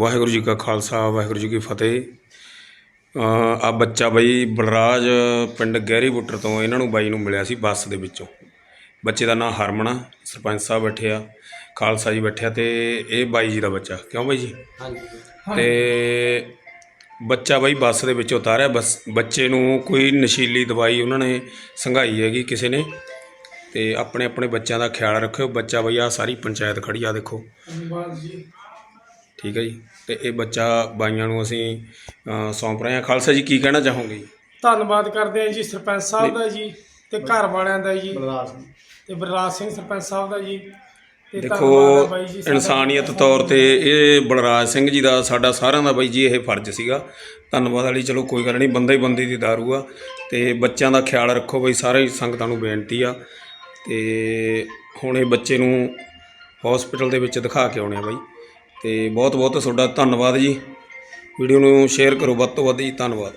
ਵਾਹਿਗੁਰੂ ਜੀ ਕਾ ਖਾਲਸਾ ਵਾਹਿਗੁਰੂ ਜੀ ਕੀ ਫਤਿਹ। ਆ ਬੱਚਾ ਬਈ ਬਲਰਾਜ ਪਿੰਡ ਗਹਿਰੀ ਬੁੱਟਰ ਤੋਂ ਇਹਨਾਂ ਨੂੰ ਬਾਈ ਨੂੰ ਮਿਲਿਆ ਸੀ ਬੱਸ ਦੇ ਵਿੱਚੋਂ। ਬੱਚੇ ਦਾ ਨਾਮ ਹਰਮਨ ਆ, ਸਰਪੰਚ ਸਾਹਿਬ ਬੈਠੇ ਆ ਖਾਲਸਾ ਜੀ ਬੈਠੇ ਆ ਤੇ ਇਹ ਬਾਈ ਜੀ ਦਾ ਬੱਚਾ। ਕਿਉਂ ਬਾਈ ਜੀ? ਹਾਂਜੀ। ਤੇ ਬੱਚਾ ਬਾਈ ਬੱਸ ਦੇ ਵਿੱਚ ਉਤਾਰਿਆ ਬਸ ਬੱਚੇ ਨੂੰ ਕੋਈ ਨਸ਼ੀਲੀ ਦਵਾਈ ਉਹਨਾਂ ਨੇ ਸੰਘਾਈ ਹੈਗੀ ਕਿਸੇ ਨੇ। ਤੇ ਆਪਣੇ ਆਪਣੇ ਬੱਚਿਆਂ ਦਾ ਖਿਆਲ ਰੱਖਿਓ ਬੱਚਾ ਬਈ ਆ ਸਾਰੀ ਪੰਚਾਇਤ ਖੜੀ ਆ ਦੇਖੋ। ਧੰਨਵਾਦ ਜੀ। ਠੀਕ ਹੈ ਜੀ। ਤੇ ਇਹ ਬੱਚਾ ਬਾਈਆਂ ਨੂੰ ਅਸੀਂ ਸੌਂਪ ਰਹੇ ਹਾਂ। ਖਾਲਸਾ ਜੀ ਕੀ ਕਹਿਣਾ ਚਾਹੋਗੇ ਜੀ? ਧੰਨਵਾਦ ਕਰਦੇ ਹਾਂ ਜੀ ਸਰਪੰਚ ਸਾਹਿਬ ਦਾ ਜੀ ਤੇ ਘਰ ਵਾਲਿਆਂ ਦਾ ਜੀ। ਤੇ ਬਲਰਾਜ ਸਿੰਘ ਸਰਪੰਚ ਸਾਹਿਬ ਦਾ ਜੀ। ਤੇ ਦੇਖੋ ਆ ਇਨਸਾਨੀਅਤ ਤੌਰ ਤੇ ਇਹ ਬਲਰਾਜ ਸਿੰਘ ਜੀ ਦਾ ਸਾਡਾ ਸਾਰਿਆਂ ਦਾ ਬਾਈ ਜੀ ਇਹ ਫਰਜ਼ ਸੀਗਾ। ਧੰਨਵਾਦ ਵਾਲੀ ਚਲੋ ਕੋਈ ਗੱਲ ਨਹੀਂ ਬੰਦਾ ਹੀ ਬੰਦੇ ਦੀ ਦਾਰੂ ਆ। ਤੇ ਬੱਚਿਆਂ ਦਾ ਖਿਆਲ ਰੱਖੋ ਬਈ ਸਾਰੇ ਸੰਗਤਾਂ ਨੂੰ ਬੇਨਤੀ ਆ। ਤੇ ਹੁਣ ਇਹ ਬੱਚੇ ਨੂੰ ਹਸਪੀਟਲ ਦੇ ਵਿੱਚ ਦਿਖਾ ਕੇ ਆਉਣੇ ਆ ਬਾਈ। ਤੇ ਬਹੁਤ ਬਹੁਤ ਤੁਹਾਡਾ ਧੰਨਵਾਦ ਜੀ। ਵੀਡੀਓ ਨੂੰ ਸ਼ੇਅਰ ਕਰੋ ਵੱਧ ਤੋਂ ਵੱਧ ਜੀ, ਧੰਨਵਾਦ।